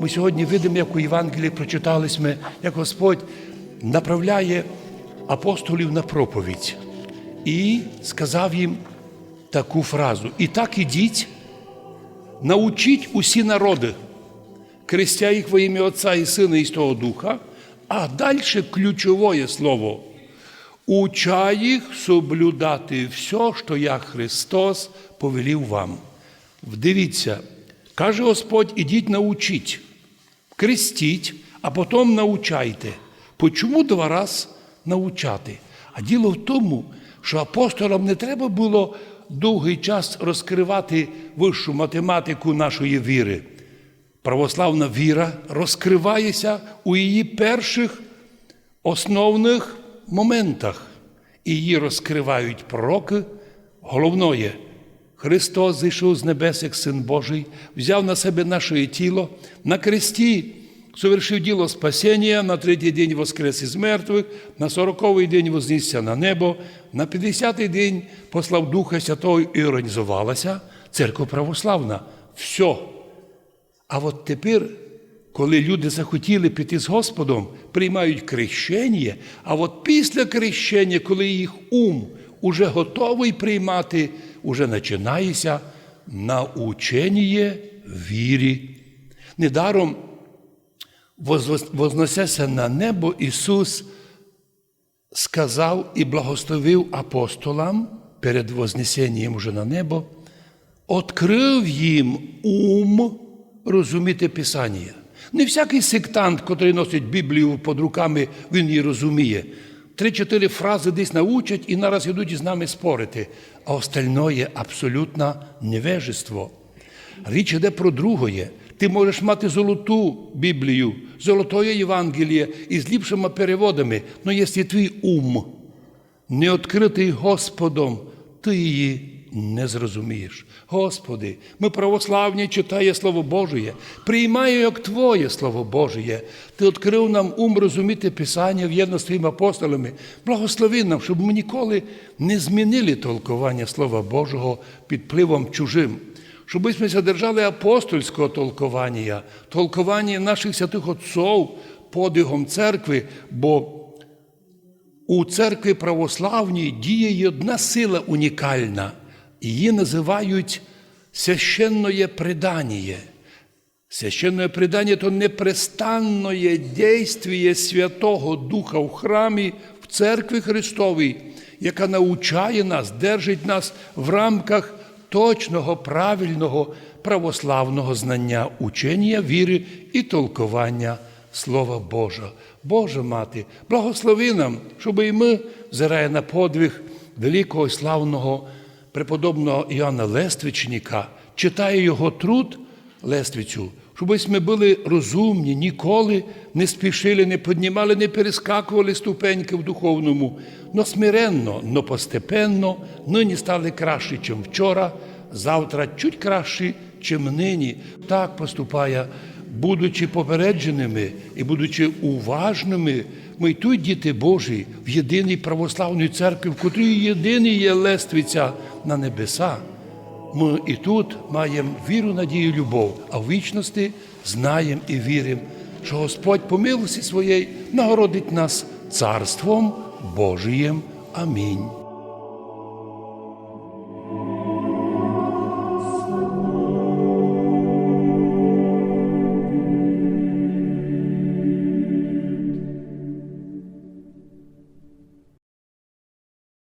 Ми сьогодні видимо, як у Євангелії прочитались ми, як Господь направляє апостолів на проповідь і сказав їм таку фразу: І так ідіть, научіть усі народи, крестя їх во ім'я Отця і Сина і Святого Духа, а далі ключове слово. Уча їх соблюдати все, що я Христос повелів вам. Дивіться, каже Господь, ідіть научіть, крестіть, а потім научайте. Почому два раз научати? А діло в тому, що апостолам не треба було довгий час розкривати вищу математику нашої віри. Православна віра розкривається у її перших основних моментах. І її розкривають пророки. Головне, Христос зійшов з небес, як Син Божий, взяв на себе наше тіло, на кресті совершив діло спасіння, на третій день воскрес із мертвих, на сороковий день вознісся на небо, на 50-й день послав Духа Святого і організувалася церква православна. Все. А от тепер, коли люди захотіли піти з Господом, приймають крещення, а от після крещення, коли їх ум уже готовий приймати, уже починається научення вірі. Недаром возносяся на небо Ісус сказав і благословив апостолам перед Вознесенням уже на небо, открив їм ум розуміти Писання. Не всякий сектант, який носить Біблію під руками, він її розуміє. Три-чотири фрази десь научать і нараз йдуть із нами спорити, а остальное абсолютне невежество. Річ іде про другое. Ти можеш мати золоту Біблію, золотое Євангеліє із ліпшими переводами, але якщо твій ум не відкритий Господом, ти її не зрозумієш. Господи, ми православні читає Слово Божє, приймаю як Твоє Слово Божє. Ти відкрив нам ум розуміти Писання в'єдно з Твоїми апостолами. Благослови нам, щоб ми ніколи не змінили толкування Слова Божого під впливом чужим. Щоб ми задержали апостольського толкування, толкування наших святих отців подвигом церкви, бо у церкві православній діє одна сила унікальна. Її називають священне предання. Священне предання то непрестанне дійствіє Святого Духа в храмі, в церкві Христовій, яка научає нас, держить нас в рамках точного, правильного православного знання, учення віри і толкування Слова Божого. Боже мати, благослови нам, щоб і ми, взирає на подвиг великого і славного преподобного Іоанна Лествичника, читає його труд Лествицю, щоб ось ми були розумні, ніколи не спішили, не піднімали, не перескакували ступеньки в духовному, но смиренно, но постепенно, нині стали кращі, ніж вчора, завтра чуть кращі, чим нині. Так поступає, будучи попередженими і будучи уважними, ми й тут, діти Божі, в єдиній православній церкві, в котрій єдиний є лествиця на небеса. Ми і тут маємо віру, надію, любов, а в вічності знаємо і віримо, що Господь по милості своєї нагородить нас царством Божиєм. Амінь.